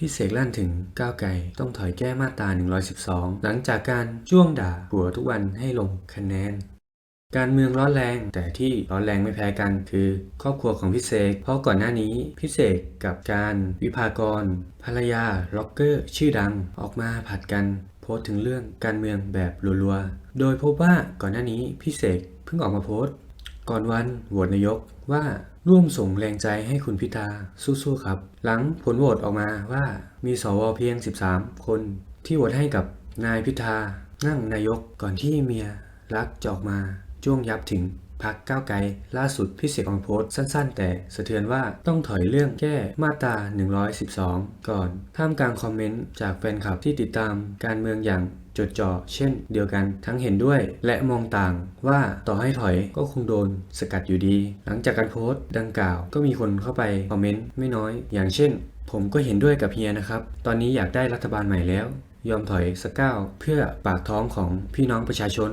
พี่เสกลั่นถึงก้าวไกลต้องถอยแก้มาตรา 112 หลังจากการจ้วงด่าผัวทุกวันให้ลงคะแนน การเมืองร้อนแรงแต่ที่ร้อนแรงไม่แพ้กันคือ ครอบครัวของพี่เสกเพราะก่อนหน้านี้พี่เสกกับการวิภากร ภรรยาล็อกเกอร์ ชื่อดังออกมาผัดกัน โพสต์ถึงเรื่องการเมืองแบบรัวๆ โดยพบว่าก่อนหน้านี้พี่เสกเพิ่งออกมาโพสต์ ก่อนวันโหวตนายกว่าร่วมส่งแรงใจให้คุณพิธาสู้ๆครับ หลังผลโหวตออกมาว่ามีสวเพียง 13 คน ที่โหวตให้กับนายพิธานั่งนายกก่อนที่เมียรักจะออกมาจ้วงยับถึง พักก้าวไกลล่าสุดพี่เสกออกมาโพสต์สั้น ๆ แต่สะเทือนว่าต้องถอยเรื่องแก้มาตรา 112 ก่อน ท่ามกลางคอมเมนต์จากแฟนคลับที่ติดตามการเมืองอย่างจดจ่อเช่นเดียวกันทั้งเห็นด้วยและมองต่างว่าต่อให้ถอยก็คงโดนสกัดอยู่ดี หลังจากการโพสต์ดังกล่าวก็มีคนเข้าไปคอมเมนต์ไม่น้อย อย่างเช่น ผมก็เห็นด้วยกับเฮียนะครับ ตอนนี้อยากได้รัฐบาลใหม่แล้ว ยอมถอยสักก้าวเพื่อปากท้องของพี่น้องประชาชน